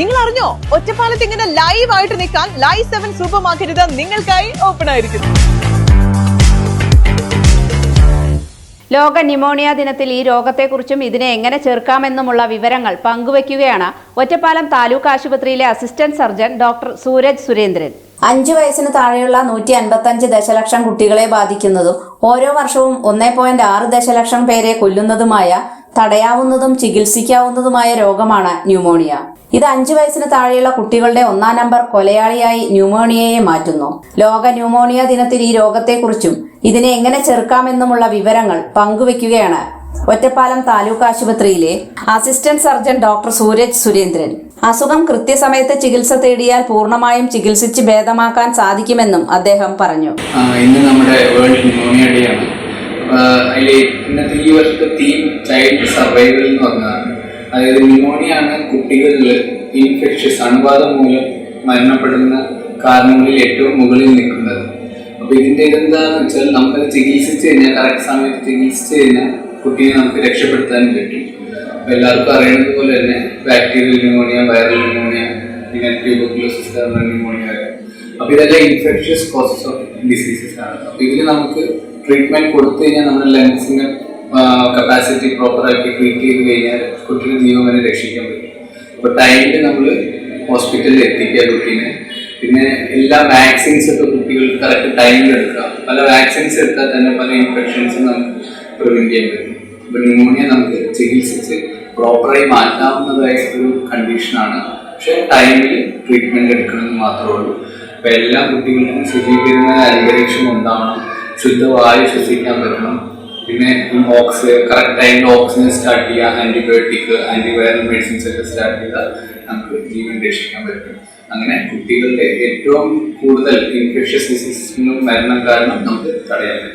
നിങ്ങൾ അറിഞ്ഞോ ഒറ്റപ്പാലത്ത് ഇങ്ങനെ ലൈവ് ആയിട്ട് നിൽക്കാൻ ലൈവ് സെവൻ സൂപ്പർ മാർക്കറ്റ് നിങ്ങൾക്കായി ഓപ്പൺ ആയിരിക്കുന്നു. ലോക ന്യൂമോണിയ ദിനത്തിൽ ഈ രോഗത്തെക്കുറിച്ചും ഇതിനെ എങ്ങനെ ചെറുക്കാമെന്നുമുള്ള വിവരങ്ങൾ പങ്കുവയ്ക്കുകയാണ് ഒറ്റപ്പാലം താലൂക്ക് ആശുപത്രിയിലെ assistant surgeon doctor Sooraj Surendran. അഞ്ചു വയസ്സിന് താഴെയുള്ള നൂറ്റി അൻപത്തഞ്ച് ദശലക്ഷം കുട്ടികളെ ബാധിക്കുന്നതും ഓരോ വർഷവും ഒന്നേ പോയിന്റ് ആറ് ദശലക്ഷം പേരെ കൊല്ലുന്നതുമായ തടയാവുന്നതും ചികിത്സിക്കാവുന്നതുമായ രോഗമാണ് ന്യൂമോണിയ. ഇത് അഞ്ചു വയസ്സിന് താഴെയുള്ള കുട്ടികളുടെ ഒന്നാം നമ്പർ കൊലയാളിയായി ന്യൂമോണിയയെ മാറ്റുന്നു. ലോക ന്യൂമോണിയ ദിനത്തിൽ ഈ രോഗത്തെക്കുറിച്ചും ഇതിനെ എങ്ങനെ ചെറുക്കാമെന്നുമുള്ള വിവരങ്ങൾ പങ്കുവെക്കുകയാണ് ഒറ്റപ്പാലം താലൂക്ക് ആശുപത്രിയിലെ assistant surgeon doctor Sooraj Surendran. അസുഖം കൃത്യസമയത്ത് ചികിത്സ തേടിയാൽ പൂർണമായും ചികിത്സിച്ച് ഭേദമാക്കാൻ സാധിക്കുമെന്നും അദ്ദേഹം പറഞ്ഞു. ഇന്ന് നമ്മുടെ വേൾഡ് ന്യൂമോണിയ ഡേ ആണ്. അതിൽ ഇന്നത്തെ ഈ വർഷത്തെ തീം ചൈൽഡ് സർവൈവൽ എന്ന് പറഞ്ഞതാണ് അതായത് ന്യൂമോണിയ ആണ് കുട്ടികളിൽ ഇൻഫെക്ഷ്യസ് അണുബാധ മൂലം മരണപ്പെടുന്ന കാരണങ്ങളിൽ ഏറ്റവും മുകളിൽ നിൽക്കുന്നത്. അപ്പോൾ ഇതിന്റെ ഇതെന്താണെന്ന് വെച്ചാൽ നമുക്കത് ചികിത്സിച്ച് കഴിഞ്ഞാൽ കറക്റ്റ് സമയത്ത് ചികിത്സിച്ച് കഴിഞ്ഞാൽ കുട്ടിയെ നമുക്ക് രക്ഷപ്പെടുത്താൻ പറ്റും. അപ്പോൾ എല്ലാവർക്കും അറിയുന്നത് പോലെ തന്നെ ബാക്ടീരിയൽ ന്യൂമോണിയ വൈറൽ ന്യൂമോണിയ പിന്നെ ട്യൂബോക്ലോസിസ് ന്യൂമോണിയ അപ്പോൾ ഇതെല്ലാം ഇൻഫെക്ഷ്യസ് കോസസ് ഓഫ് ഡിസീസസ് ആണ്. അപ്പോൾ ഇതിൽ നമുക്ക് ട്രീറ്റ്മെന്റ് കൊടുത്തു കഴിഞ്ഞാൽ നമ്മുടെ ലങ്സിന് കപ്പാസിറ്റി പ്രോപ്പറായിട്ട് ട്രീറ്റ് ചെയ്ത് കഴിഞ്ഞാൽ കുട്ടിയുടെ ജീവനെ രക്ഷിക്കാൻ പറ്റും. അപ്പോൾ ടൈമിൽ നമ്മൾ ഹോസ്പിറ്റലിൽ എത്തിക്കുക കുട്ടീനെ. പിന്നെ എല്ലാ വാക്സിൻസ് ഒക്കെ കുട്ടികൾക്ക് കറക്റ്റ് ടൈമിൽ എടുക്കുക പല വാക്സിൻസ് എടുത്താൽ തന്നെ പല ഇൻഫെക്ഷൻസും നമുക്ക് പ്രിവെന്റ് ചെയ്യാൻ പറ്റും. അപ്പോൾ ന്യൂമോണിയ നമുക്ക് ചികിത്സിച്ച് പ്രോപ്പറായി മാറ്റാവുന്നതായ ഒരു കണ്ടീഷനാണ് പക്ഷേ ടൈമിൽ ട്രീറ്റ്മെന്റ് എടുക്കണമെന്ന് മാത്രമേ ഉള്ളൂ. അപ്പോൾ എല്ലാ കുട്ടികൾക്കും ശുചീകരണ അന്തരീക്ഷം ഉണ്ടാവണം. ശുദ്ധവായു ശ്വസിക്കാൻ പറ്റണം. പിന്നെ ഓക്സ് കറക്റ്റ് ടൈമിൽ ഓക്സിജൻ സ്റ്റാർട്ട് ചെയ്യുക ആന്റിബയോട്ടിക് ആന്റിവൈറൽ മെഡിസിൻസ് ഒക്കെ സ്റ്റാർട്ട് ചെയ്താൽ നമുക്ക് ജീവൻ രക്ഷിക്കാൻ പറ്റും. അങ്ങനെ കുട്ടികളുടെ ഏറ്റവും കൂടുതൽ ഇൻഫെക്ഷ്യസ് ഡിസീസിനും മരണം കാരണം നമുക്ക് തടയാൻ പറ്റും.